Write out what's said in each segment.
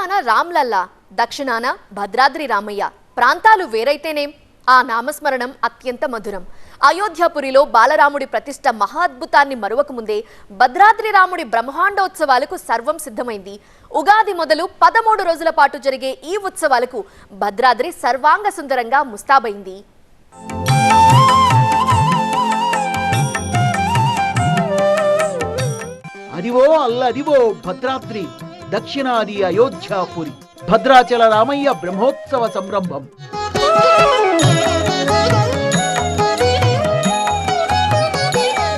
ఉత్తరాన రామ్లల్లా? దక్షిణాన భద్రాద్రి రామయ్య. ప్రాంతాలు వేరైతేనేం? ఆ నామస్మరణం అత్యంత మధురం. అయోధ్యాపురిలో బాలరాముడి ప్రతిష్ట మహాద్భుతాన్ని మరువకముందే భద్రాద్రి రాముడి బ్రహ్మాండోత్సవాలకు సర్వం సిద్ధమైంది. ఉగాది మొదలు పదమూడు రోజుల పాటు జరిగే ఈ ఉత్సవాలకు భద్రాద్రి సర్వాంగ సుందరంగా ముస్తాబైంది. అదివో అల్లదివో భద్రాద్రి. దక్షిణాది అయోధ్యాపురి భద్రాచల రామయ్య బ్రహ్మోత్సవ సంరంభం.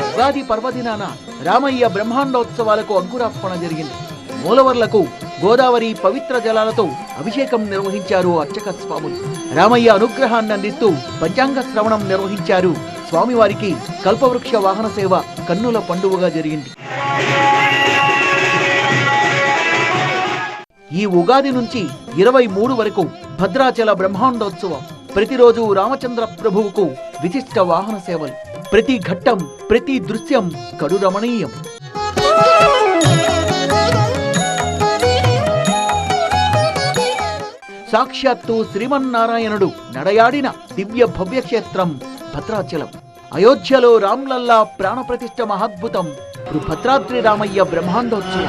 ఉగాది పర్వదినాన రామయ్య బ్రహ్మాండోత్సవాలకు అంకురార్పణ జరిగింది. మూలవర్లకు గోదావరి పవిత్ర జలాలతో అభిషేకం నిర్వహించారు అర్చక స్వాములు రామయ్య అనుగ్రహాన్ని అందిస్తూ పంచాంగ శ్రవణం నిర్వహించారు స్వామివారికి కల్పవృక్ష వాహన సేవ కన్నుల పండుగగా జరిగింది. ఈ ఉగాది నుంచి ఇరవై మూడు వరకు భద్రాచల బ్రహ్మాండోత్సవం. ప్రతిరోజు రామచంద్ర ప్రభువుకు విశిష్ట వాహన సేవలు. ప్రతి ఘట్టం ప్రతి దృశ్యం కడు రమణీయం సాక్షాత్తు శ్రీమన్నారాయణుడు నడయాడిన దివ్య భవ్యక్షేత్రం భద్రాచలం. అయోధ్యలో రామ్లల్లా ప్రాణప్రతిష్ఠ మహాద్భుతం భద్రాద్రి రామయ్య బ్రహ్మాండోత్సవం.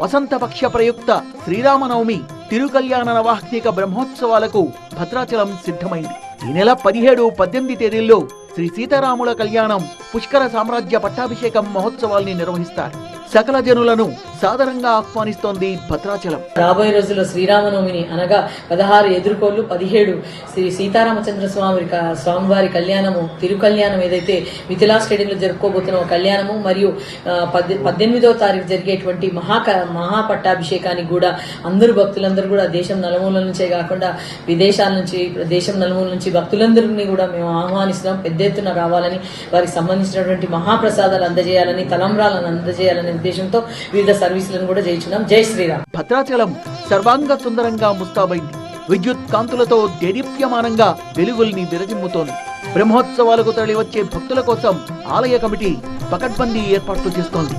వసంతపక్ష ప్రయుక్త శ్రీరామనవమి తిరుకల్యాణ నవాహ్నిక బ్రహ్మోత్సవాలకు భద్రాచలం సిద్ధమైంది. ఈ నెల పదిహేడు పద్దెనిమిది తేదీల్లో శ్రీ సీతారాముల కళ్యాణం పుష్కర సామ్రాజ్య పట్టాభిషేకం మహోత్సవాల్ని నిర్వహిస్తారు. సకల జనులను సాధారణంగా ఆహ్వానిస్తోంది భద్రాచలం. రాబోయే రోజుల్లో శ్రీరామనవమిని అనగా పదహారు ఎదుర్కోళ్ళు పదిహేడు శ్రీ సీతారామచంద్ర స్వామి స్వామివారి కళ్యాణము తిరుకల్యాణం ఏదైతే మిథిలా స్టేడియంలో జరుపుకోబోతున్న కళ్యాణము మరియు పద్దె పద్దెనిమిదవ తారీఖు జరిగేటువంటి మహా మహాపట్టాభిషేకానికి కూడా అందరూ భక్తులందరూ కూడా దేశం నలుమూలల నుంచే కాకుండా విదేశాల నుంచి దేశం నలుమూల నుంచి భక్తులందరినీ కూడా మేము ఆహ్వానిస్తున్నాం. పెద్ద ఎత్తున రావాలని వారికి సంబంధించినటువంటి మహాప్రసాదాలు అందజేయాలని తలంబ్రాలను అందజేయాలని ఉద్దేశంతో వివిధ సర్వీసులను కూడా చేయించున్నాం జై శ్రీరామ్. భద్రాచలం సర్వాంగ సుందరంగా ముస్తాబైంది. విద్యుత్ కాంతులతో దేదీప్యమానంగా వెలుగుల్ని విరజిమ్ముతోంది. బ్రహ్మోత్సవాలకు తరలివచ్చే భక్తుల కోసం ఆలయ కమిటీ పకడ్బందీ ఏర్పాట్లు చేస్తోంది.